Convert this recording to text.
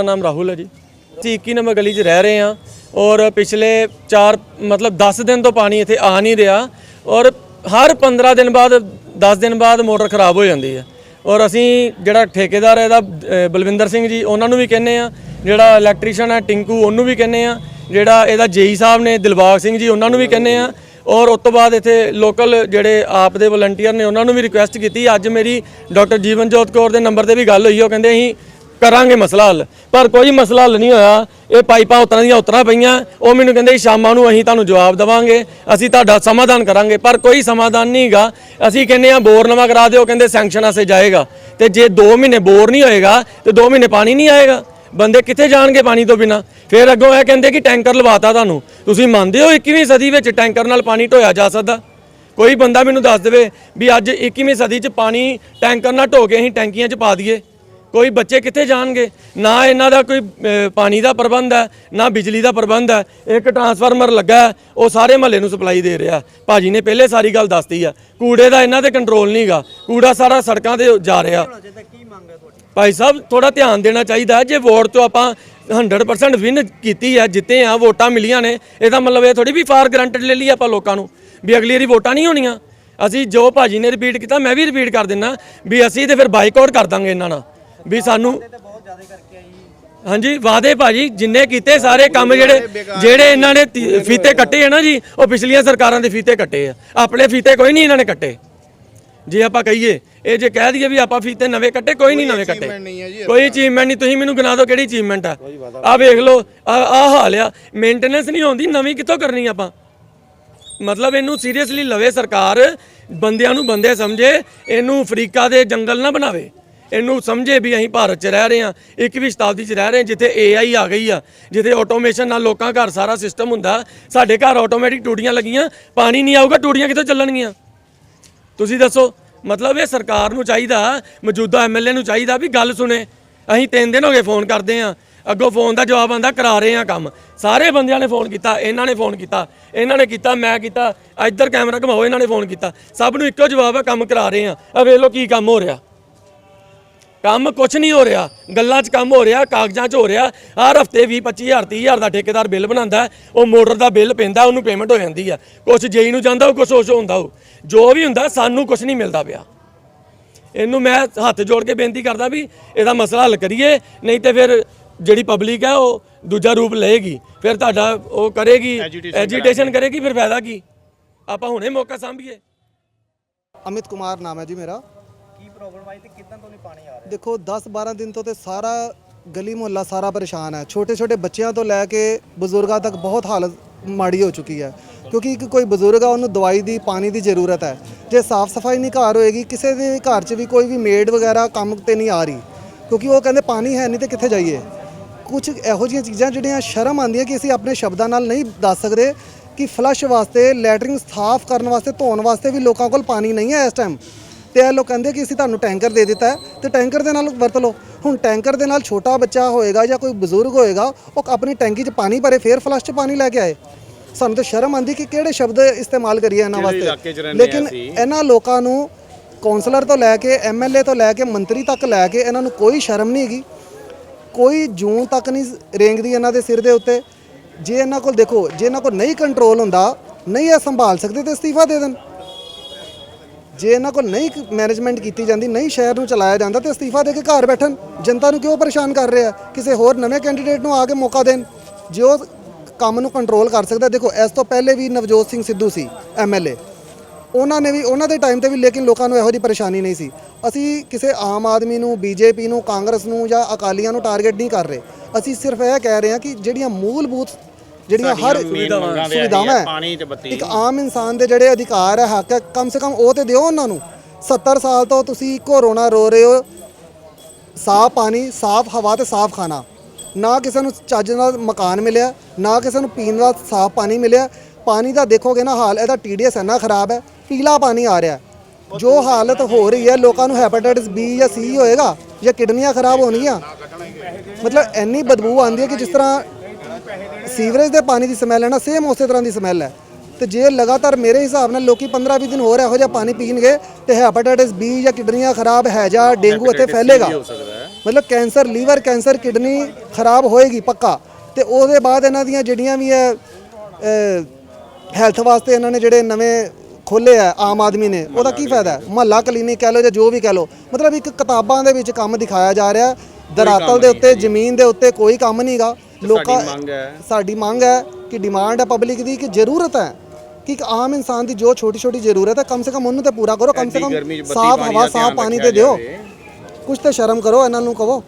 ਮੇਰਾ ਨਾਮ ਰਾਹੁਲ ਹੈ ਜੀ। ਅਸੀਂ 21 ਨੰਬਰ ਗਲੀ 'ਚ ਰਹਿ ਰਹੇ ਹਾਂ ਔਰ ਪਿਛਲੇ 4 ਮਤਲਬ 10 ਦਿਨ ਤੋਂ ਪਾਣੀ ਇੱਥੇ ਆ ਨਹੀਂ ਰਿਹਾ ਔਰ ਹਰ 15 ਦਿਨ ਬਾਅਦ 10 ਦਿਨ ਬਾਅਦ ਮੋਟਰ ਖਰਾਬ ਹੋ ਜਾਂਦੀ ਹੈ। ਔਰ ਅਸੀਂ ਜਿਹੜਾ ਠੇਕੇਦਾਰ ਹੈ ਇਹਦਾ ਬਲਵਿੰਦਰ ਸਿੰਘ ਜੀ, ਉਹਨਾਂ ਨੂੰ ਵੀ ਕਹਿੰਨੇ ਆ ਜਿਹੜਾ ਇਲੈਕਟ੍ਰੀਸ਼ੀਅਨ ਹੈ ਟਿੰਕੂ, ਉਹਨੂੰ ਵੀ ਕਹਿੰਨੇ ਆ ਜਿਹੜਾ ਇਹਦਾ ਜੇਈ ਸਾਹਿਬ ਨੇ, ਦਿਲਬਾਗ ਸਿੰਘ ਜੀ, ਉਹਨਾਂ ਨੂੰ ਵੀ ਕਹਿੰਨੇ ਆ ਔਰ ਉਸ ਤੋਂ ਬਾਅਦ ਇੱਥੇ ਲੋਕਲ ਜਿਹੜੇ ਆਪ ਦੇ ਵਲੰਟੀਅਰ ਨੇ, ਉਹਨਾਂ ਨੂੰ ਵੀ ਰਿਕੁਐਸਟ ਕੀਤੀ। ਅੱਜ ਮੇਰੀ ਡਾਕਟਰ ਜੀਵਨਜੋਤ ਕੌਰ ਦੇ ਨੰਬਰ ਤੇ ਵੀ ਗੱਲ ਹੋਈ, ਉਹ ਕਹਿੰਦੇ ਅਸੀਂ ਕਰਾਂਗੇ ਮਸਲਾ ਹੱਲ। ਪਰ ਕੋਈ ਮਸਲਾ ਹੱਲ ਨਹੀਂ ਹੋਇਆ। ਇਹ ਪਾਈਪਾਂ ਉਤਰਾਂ ਦੀਆਂ ਉਤਰਾਂ ਪਈਆਂ। ਉਹ ਮੈਨੂੰ ਕਹਿੰਦੇ ਸ਼ਾਮਾਂ ਨੂੰ ਅਸੀਂ ਤੁਹਾਨੂੰ ਜਵਾਬ ਦੇਵਾਂਗੇ। ਅਸੀਂ ਤੁਹਾਡਾ ਸਮਾਧਾਨ ਕਰਾਂਗੇ। ਪਰ ਕੋਈ ਸਮਾਧਾਨ ਨਹੀਂ ਹੈਗਾ ਅਸੀਂ ਕਹਿੰਦੇ ਆ ਬੋਰ ਨਵਾਂ ਕਰਾ ਦਿਓ। ਕਹਿੰਦੇ, ਸੈਂਕਸ਼ਨ ਆਸੇ ਜਾਏਗਾ। ਤੇ ਜੇ 2 ਮਹੀਨੇ ਬੋਰ ਨਹੀਂ ਹੋਏਗਾ, ਤੇ 2 ਮਹੀਨੇ ਪਾਣੀ ਨਹੀਂ ਆਏਗਾ। ਬੰਦੇ ਕਿੱਥੇ ਜਾਣਗੇ ਪਾਣੀ ਤੋਂ ਬਿਨਾ? ਫਿਰ ਅੱਗੋਂ ਇਹ ਕਹਿੰਦੇ ਕਿ ਟੈਂਕਰ ਲਵਾਤਾ ਤੁਹਾਨੂੰ। ਤੁਸੀਂ ਮੰਨਦੇ ਹੋ 21ਵੀਂ ਸਦੀ ਵਿੱਚ ਟੈਂਕਰ ਨਾਲ ਪਾਣੀ ਢੋਇਆ ਜਾ ਸਕਦਾ? ਕੋਈ ਬੰਦਾ ਮੈਨੂੰ ਦੱਸ ਦੇਵੇ ਵੀ ਅੱਜ 21ਵੀਂ ਸਦੀ 'ਚ ਪਾਣੀ ਟੈਂਕਰ ਨਾਲ ਢੋ ਕੇ ਅਸੀਂ ਟੈਂਕੀਆਂ 'ਚ ਪਾ ਦਈਏ? ਕੋਈ ਬੱਚੇ ਕਿੱਥੇ ਜਾਣਗੇ? ਨਾ ਇਹਨਾਂ ਦਾ ਕੋਈ ਪਾਣੀ ਦਾ ਪ੍ਰਬੰਧ ਹੈ, ਨਾ ਬਿਜਲੀ ਦਾ ਪ੍ਰਬੰਧ ਹੈ। ਇੱਕ ਟਰਾਂਸਫਾਰਮਰ ਲੱਗਾ ਉਹ ਸਾਰੇ ਮਹੱਲੇ ਨੂੰ ਸਪਲਾਈ ਦੇ ਰਿਹਾ। ਭਾਜੀ ਨੇ ਪਹਿਲੇ ਸਾਰੀ ਗੱਲ ਦੱਸਤੀ ਆ। ਕੂੜੇ ਦਾ ਇਹਨਾਂ ਤੇ ਕੰਟਰੋਲ ਨਹੀਂਗਾ ਕੂੜਾ ਸਾਰਾ ਸੜਕਾਂ ਤੇ ਜਾ ਰਿਹਾ। ਭਾਈ ਸਾਹਿਬ ਥੋੜਾ ਧਿਆਨ ਦੇਣਾ ਚਾਹੀਦਾ ਜੇ ਵੋਟ ਤੋਂ ਆਪਾਂ 100% ਵਿਨ ਕੀਤੀ ਹੈ, ਜਿੱਤੇ ਆ, ਵੋਟਾਂ ਮਿਲੀਆਂ ਨੇ, ਇਹਦਾ ਮਤਲਬ ਇਹ ਥੋੜੀ ਵੀ ਫਾਰ ਗਰੰਟਡ ਲੈ ਲਈ ਆਪਾਂ ਲੋਕਾਂ ਨੂੰ, ਵੀ ਅਗਲੀ ਵਾਰੀ ਵੋਟਾਂ ਨਹੀਂ ਹੋਣੀਆਂ। ਅਸੀਂ ਜੋ ਭਾਜੀ ਨੇ ਰਿਪੀਟ ਕੀਤਾ, ਮੈਂ ਵੀ ਰਿਪੀਟ ਕਰ ਦਿੰਨਾ ਵੀ ਅਸੀਂ ਤੇ ਫਿਰ ਬਾਈਕਾਟ ਕਰ ਦਾਂਗੇ ਇਹਨਾਂ ਨਾਲ। ਵੀ ਸਾਨੂੰ ਹਾਂਜੀ ਵਾਅਦੇ ਭਾਜੀ ਜਿੰਨੇ ਕੀਤੇ ਸਾਰੇ ਕੰਮ ਜਿਹੜੇ ਜਿਹੜੇ ਇਹਨਾਂ ਨੇ ਫੀਤੇ ਕੱਟੇ ਆ ਨਾ ਜੀ ਉਹ ਪਿਛਲੀਆਂ ਸਰਕਾਰਾਂ ਦੇ ਫੀਤੇ ਕੱਟੇ ਆ। ਆਪਣੇ ਫੀਤੇ ਕੋਈ ਨਹੀਂ ਇਹਨਾਂ ਨੇ ਕੱਟੇ। ਜੇ ਆਪਾਂ ਕਹੀਏ ਇਹ ਜੇ ਕਹਿ ਦਈਏ ਵੀ ਆਪਾਂ ਫੀਤੇ ਨਵੇਂ ਕੱਟੇ ਕੋਈ ਨਹੀਂ ਨਵੇਂ ਕੱਟੇ। ਕੋਈ ਅਚੀਵਮੈਂਟ ਨਹੀਂ ਤੁਸੀਂ ਮੈਨੂੰ ਗਿਣਾ ਦਿਓ ਕਿਹੜੀ ਅਚੀਵਮੈਂਟ ਆ। ਆ ਵੇਖ ਲਓ ਆ ਆ ਹਾਲ ਆ। ਮੇਨਟੇਨੈਂਸ ਨਹੀਂ ਹੁੰਦੀ ਨਵੀਂ ਕਿੱਥੋਂ ਕਰਨੀ ਆਪਾਂ? ਮਤਲਬ ਇਹਨੂੰ ਸੀਰੀਅਸਲੀ ਲਵੇ ਸਰਕਾਰ ਬੰਦਿਆਂ ਨੂੰ ਬੰਦੇ ਸਮਝੇ ਇਹਨੂੰ ਅਫਰੀਕਾ ਦੇ ਜੰਗਲ ਨਾ ਬਣਾਵੇ। ਇਹਨੂੰ ਸਮਝੇ ਵੀ ਅਸੀਂ ਭਾਰਤ 'ਚ ਰਹਿ ਰਹੇ ਹਾਂ 21ਵੀਂ ਸ਼ਤਾਬਦੀ 'ਚ ਰਹਿ ਰਹੇ ਹਾਂ, ਜਿੱਥੇ AI ਆ ਗਈ ਆ, ਜਿੱਥੇ ਆਟੋਮੇਸ਼ਨ ਨਾਲ ਲੋਕਾਂ ਘਰ ਸਾਰਾ ਸਿਸਟਮ ਹੁੰਦਾ, ਸਾਡੇ ਘਰ ਆਟੋਮੈਟਿਕ ਟੂਟੀਆਂ ਲੱਗੀਆਂ, ਪਾਣੀ ਨਹੀਂ ਆਊਗਾ, ਟੂਟੀਆਂ ਕਿੱਥੋਂ ਚੱਲਣਗੀਆਂ? ਤੁਸੀਂ ਦੱਸੋ, ਮਤਲਬ ਇਹ ਸਰਕਾਰ ਨੂੰ ਚਾਹੀਦਾ, ਮੌਜੂਦਾ ਐਮਐਲਏ ਨੂੰ ਚਾਹੀਦਾ ਵੀ ਗੱਲ ਸੁਣੇ। ਅਸੀਂ ਤਿੰਨ ਦਿਨ ਹੋ ਗਏ ਫੋਨ ਕਰਦੇ ਆਂ ਅੱਗੋਂ ਫੋਨ ਦਾ ਜਵਾਬ ਆਂਦਾ ਕਰਾ ਰਹੇ ਆਂ ਕੰਮ। ਸਾਰੇ ਬੰਦਿਆਂ ਨੇ ਫੋਨ ਕੀਤਾ, ਇਹਨਾਂ ਨੇ ਫੋਨ ਕੀਤਾ, ਇਹਨਾਂ ਨੇ ਕੀਤਾ, ਮੈਂ ਕੀਤਾ, ਇੱਧਰ ਕੈਮਰਾ ਘਮਾਓ, ਇਹਨਾਂ ਨੇ ਫੋਨ ਕੀਤਾ। ਸਭ ਨੂੰ ਇੱਕੋ ਜਵਾਬ ਹੈ ਕੰਮ ਕਰਾ ਰਹੇ ਆਂ ਆ ਵੇਖ ਲਓ ਕੀ ਕੰਮ ਹੋ ਰਿਹਾ। ਕੰਮ ਕੁਝ ਨਹੀਂ ਹੋ ਰਿਹਾ। ਗੱਲਾਂ 'ਚ ਕੰਮ ਹੋ ਰਿਹਾ ਕਾਗਜ਼ਾਂ 'ਚ ਹੋ ਰਿਹਾ। ਹਰ ਹਫ਼ਤੇ 20 25000 30000 ਦਾ ਠੇਕੇਦਾਰ ਬਿੱਲ ਬਣਾਉਂਦਾ ਉਹ ਮੋਟਰ ਦਾ ਬਿੱਲ ਪੈਂਦਾ ਉਹਨੂੰ ਪੇਮੈਂਟ ਹੋ ਜਾਂਦੀ ਆ। ਕੁਝ ਜੇਈ ਨੂੰ ਜਾਂਦਾ ਉਹ ਕੁਝ ਉਸ ਹੁੰਦਾ ਉਹ ਜੋ ਵੀ ਹੁੰਦਾ ਸਾਨੂੰ ਕੁਝ ਨਹੀਂ ਮਿਲਦਾ ਪਿਆ। ਇਹਨੂੰ ਮੈਂ ਹੱਥ ਜੋੜ ਕੇ ਬੇਨਤੀ ਕਰਦਾ ਵੀ ਇਹਦਾ ਮਸਲਾ ਹੱਲ ਕਰੀਏ ਨਹੀਂ ਤੇ ਫਿਰ ਜਿਹੜੀ ਪਬਲਿਕ ਹੈ ਉਹ ਦੂਜਾ ਰੂਪ ਲਏਗੀ। ਫਿਰ ਤੁਹਾਡਾ ਉਹ ਕਰੇਗੀ ਐਜੀਟੇਸ਼ਨ ਕਰੇਗੀ ਫਿਰ ਫਾਇਦਾ ਕੀ? ਆਪਾਂ ਹੁਣੇ ਮੌਕਾ ਸਾਂਭੀਏ। ਅਮਿਤ ਕੁਮਾਰ ਨਾਮ ਹੈ ਜੀ ਮੇਰਾ। ਕੀ ਪ੍ਰੋਬਲਮ ਆਈ ਤੇ ਕਿੱਦਾਂ ਤੋਂ ਨਹੀਂ ਪਾਣੀ ਆ ਰਿਹਾ? ਦੇਖੋ 10 12 ਦਿਨ ਤੋਂ ਤੇ ਸਾਰਾ ਗਲੀ ਮੁਹੱਲਾ ਸਾਰਾ ਪਰੇਸ਼ਾਨ ਹੈ। ਛੋਟੇ ਛੋਟੇ ਬੱਚਿਆਂ ਤੋਂ ਲੈ ਕੇ ਬਜ਼ੁਰਗਾਂ ਤੱਕ ਬਹੁਤ ਹਾਲਤ ਮਾੜੀ ਹੋ ਚੁੱਕੀ ਹੈ। ਕਿਉਂਕਿ ਇੱਕ ਕੋਈ ਬਜ਼ੁਰਗ ਆ, ਉਹਨੂੰ ਦਵਾਈ ਦੀ, ਪਾਣੀ ਦੀ ਜ਼ਰੂਰਤ ਹੈ। ਜੇ ਸਾਫ਼ ਸਫ਼ਾਈ ਨਹੀਂ ਘਰ ਹੋਏਗੀ, ਕਿਸੇ ਦੇ ਘਰ 'ਚ ਵੀ ਕੋਈ ਵੀ ਮੇਡ ਵਗੈਰਾ ਕੰਮ ਤੇ ਨਹੀਂ ਆ ਰਹੀ। ਕਿਉਂਕਿ ਉਹ ਕਹਿੰਦੇ ਪਾਣੀ ਹੈ ਨਹੀਂ ਤੇ ਕਿੱਥੇ ਜਾਈਏ? ਕੁਝ ਇਹੋ ਜਿਹੀਆਂ ਚੀਜ਼ਾਂ ਜਿਹੜੀਆਂ ਸ਼ਰਮ ਆਉਂਦੀ ਹੈ ਕਿ ਅਸੀਂ ਆਪਣੇ ਸ਼ਬਦਾਂ ਨਾਲ ਨਹੀਂ ਦੱਸ ਸਕਦੇ ਕਿ ਫਲਸ਼ ਵਾਸਤੇ, ਲੈਟਰਿੰਗ ਸਾਫ਼ ਕਰਨ ਵਾਸਤੇ, ਧੋਣ ਵਾਸਤੇ ਵੀ ਲੋਕਾਂ ਕੋਲ ਪਾਣੀ ਨਹੀਂ ਹੈ ਇਸ ਟਾਈਮ ਤੇ ਇਹ ਲੋਕ ਕਹਿੰਦੇ ਕਿ ਅਸੀਂ ਤੁਹਾਨੂੰ ਟੈਂਕਰ ਦੇ ਦਿੱਤਾ ਤੇ ਟੈਂਕਰ ਦੇ ਨਾਲ ਵਰਤ ਲਓ। ਹੁਣ ਟੈਂਕਰ ਦੇ ਨਾਲ ਛੋਟਾ ਬੱਚਾ ਹੋਏਗਾ ਜਾਂ ਕੋਈ ਬਜ਼ੁਰਗ ਹੋਏਗਾ ਉਹ ਆਪਣੀ ਟੈਂਕੀ 'ਚ ਪਾਣੀ ਭਰੇ ਫੇਰ ਫਲਸ਼ 'ਚ ਪਾਣੀ ਲੈ ਕੇ ਆਏ। ਸਾਨੂੰ ਤਾਂ ਸ਼ਰਮ ਆਂਦੀ ਕਿ ਕਿਹੜੇ ਸ਼ਬਦ ਇਸਤੇਮਾਲ ਕਰੀਏ ਇਹਨਾਂ ਵਾਸਤੇ। ਲੇਕਿਨ ਇਹਨਾਂ ਲੋਕਾਂ ਨੂੰ ਕੌਂਸਲਰ ਤੋਂ ਲੈ ਕੇ ਐਮਐਲਏ ਤੋਂ ਲੈ ਕੇ ਮੰਤਰੀ ਤੱਕ ਲੈ ਕੇ ਇਹਨਾਂ ਨੂੰ ਕੋਈ ਸ਼ਰਮ ਨਹੀਂ ਹੈਗੀ। ਕੋਈ ਜੂਨ ਤੱਕ ਨਹੀਂ ਰੇਂਗਦੀ ਇਹਨਾਂ ਦੇ ਸਿਰ ਦੇ ਉੱਤੇ। ਜੇ ਇਹਨਾਂ ਕੋਲ ਦੇਖੋ ਜੇ ਇਹਨਾਂ ਕੋਲ ਨਹੀਂ ਕੰਟਰੋਲ ਹੁੰਦਾ ਨਹੀਂ ਇਹ ਸੰਭਾਲ ਸਕਦੇ ਤੇ ਅਸਤੀਫਾ ਦੇ ਦੇਣ। ਜੇ ਇਹਨਾਂ ਕੋਲ ਨਹੀਂ ਮੈਨੇਜਮੈਂਟ ਕੀਤੀ ਜਾਂਦੀ, ਨਹੀਂ ਸ਼ਹਿਰ ਨੂੰ ਚਲਾਇਆ ਜਾਂਦਾ, ਤੇ ਅਸਤੀਫਾ ਦੇ ਕੇ ਘਰ ਬੈਠਣ, ਜਨਤਾ ਨੂੰ ਕਿਉਂ ਪਰੇਸ਼ਾਨ ਕਰ ਰਿਹਾ? ਕਿਸੇ ਹੋਰ ਨਵੇਂ ਕੈਂਡੀਡੇਟ ਨੂੰ ਆ ਕੇ ਮੌਕਾ ਦੇਣ, ਜੇ ਉਹ ਕੰਮ ਨੂੰ ਕੰਟਰੋਲ ਕਰ ਸਕਦਾ, ਦੇਖੋ, ਇਸ ਤੋਂ ਪਹਿਲੇ ਵੀ ਨਵਜੋਤ ਸਿੰਘ ਸਿੱਧੂ ਸੀ ਐਮਐਲਏ ਉਹਨਾਂ ਨੇ ਵੀ, ਉਹਨਾਂ ਦੇ ਟਾਈਮ ਤੇ ਵੀ, ਲੇਕਿਨ ਲੋਕਾਂ ਨੂੰ ਇਹੋ ਜਿਹੀ ਪਰੇਸ਼ਾਨੀ ਨਹੀਂ ਸੀ। ਅਸੀਂ ਕਿਸੇ ਆਮ ਆਦਮੀ ਨੂੰ ਬੀਜੇਪੀ ਨੂੰ, ਕਾਂਗਰਸ ਨੂੰ ਜਾਂ ਅਕਾਲੀਆਂ ਨੂੰ ਟਾਰਗੇਟ ਨਹੀਂ ਕਰ ਰਹੇ। ਅਸੀਂ ਸਿਰਫ ਇਹ ਕਹਿ ਰਹੇ ਹਾਂ ਕਿ ਜਿਹੜੀਆਂ ਮੂਲਭੂਤ ਜਿਹੜੀਆਂ ਹਰ ਸੁਵਿਧਾਵਾਂ ਹੈ। ਪਾਣੀ ਤੇ ਬੱਤੀ। ਇੱਕ ਆਮ ਇਨਸਾਨ ਦੇ ਜਿਹੜੇ ਅਧਿਕਾਰ ਹੈ ਹੱਕ ਹੈ ਕਮ ਸੇ ਕਮ ਉਹ ਤੇ ਦਿਓ ਉਹਨਾਂ ਨੂੰ। 70 ਸਾਲ ਤੋਂ ਤੁਸੀਂ ਇੱਕੋ ਰੋਣਾ ਰੋ ਰਹੇ ਹੋ। ਸਾਫ਼ ਪਾਣੀ ਸਾਫ਼ ਹਵਾ ਤੇ ਸਾਫ਼ ਖਾਣਾ। ਨਾ ਕਿਸੇ ਨੂੰ ਚੱਜ ਨਾਲ ਮਕਾਨ ਮਿਲਿਆ ਨਾ ਕਿਸੇ ਨੂੰ ਪੀਣ ਦਾ ਸਾਫ਼ ਪਾਣੀ ਮਿਲਿਆ। ਪਾਣੀ ਦਾ ਦੇਖੋਗੇ ਨਾ ਹਾਲ ਇਹਦਾ ਟੀਡੀਐਸ ਇੰਨਾ ਖਰਾਬ ਹੈ ਪੀਲਾ ਪਾਣੀ ਆ ਰਿਹਾ। ਜੋ ਹਾਲਤ ਹੋ ਰਹੀ ਹੈ ਲੋਕਾਂ ਨੂੰ ਹੈਪੇਟਾਈਟਸ ਬੀ ਜਾਂ ਸੀ ਹੋਏਗਾ ਜਾਂ ਕਿਡਨੀਆਂ ਖਰਾਬ ਹੋਣਗੀਆਂ। ਮਤਲਬ ਇੰਨੀ ਬਦਬੂ ਆਉਂਦੀ ਹੈ ਕਿ ਜਿਸ ਤਰ੍ਹਾਂ ਸੀਵਰੇਜ ਦੇ ਪਾਣੀ ਦੀ ਸਮੈਲ ਹੈ ਨਾ ਸੇਮ ਉਸੇ ਤਰ੍ਹਾਂ ਦੀ ਸਮੈਲ ਹੈ। ਤੇ ਜੇ ਲਗਾਤਾਰ ਮੇਰੇ ਹਿਸਾਬ ਨਾਲ ਲੋਕੀ 15-20 ਦਿਨ ਹੋਰ ਇਹੋ ਜਿਹਾ ਪਾਣੀ ਪੀਣਗੇ ਤੇ ਹੈਪੇਟਾਈਟਸ ਬੀ ਜਾਂ ਕਿਡਨੀਆਂ ਖਰਾਬ ਹੈ ਜਾਂ ਡੇਂਗੂ ਇੱਥੇ ਫੈਲੇਗਾ। ਮਤਲਬ ਕੈਂਸਰ ਲੀਵਰ ਕੈਂਸਰ ਕਿਡਨੀ ਖਰਾਬ ਹੋਏਗੀ ਪੱਕਾ। ਤੇ ਉਹਦੇ ਬਾਅਦ ਇਹਨਾਂ ਦੀਆਂ ਜਿਹੜੀਆਂ ਵੀ ਹੈ ਹੈਲਥ ਵਾਸਤੇ ਇਹਨਾਂ ਨੇ ਜਿਹੜੇ ਨਵੇਂ ਖੋਲੇ ਆ ਆਮ ਆਦਮੀ ਨੇ ਉਹਦਾ ਕੀ ਫਾਇਦਾ ਹੈ? ਮਹੱਲਾ ਕਲੀਨਿਕ ਕਹਿ ਲਓ ਜਾਂ ਜੋ ਵੀ ਕਹਿ ਲਓ। ਮਤਲਬ ਇੱਕ ਕਿਤਾਬਾਂ ਦੇ ਵਿੱਚ ਕੰਮ ਦਿਖਾਇਆ ਜਾ ਰਿਹਾ ਦਰਾਤਲ ਦੇ ਉੱਤੇ ਜ਼ਮੀਨ ਦੇ ਉੱਤੇ ਕੋਈ ਕੰਮ ਨਹੀਂਗਾ ਲੋਕਾਂ ਸਾਡੀ ਮੰਗ ਹੈ। ਕਿ ਡਿਮਾਂਡ ਹੈ ਪਬਲਿਕ ਦੀ ਕਿ ਜ਼ਰੂਰਤ ਹੈ ਕਿ ਇੱਕ ਆਮ ਇਨਸਾਨ ਦੀ ਜੋ ਛੋਟੀ ਛੋਟੀ ਜ਼ਰੂਰਤ ਹੈ ਕਮ ਸੇ ਕਮ ਉਹਨੂੰ ਤੇ ਪੂਰਾ ਕਰੋ ਕਮ ਸੇ ਕਮ ਸਾਫ਼ ਹਵਾ ਸਾਫ਼ ਪਾਣੀ ਤੇ ਦਿਓ। ਕੁਝ ਤੇ ਸ਼ਰਮ ਕਰੋ ਇਹਨਾਂ ਨੂੰ ਕਹੋ।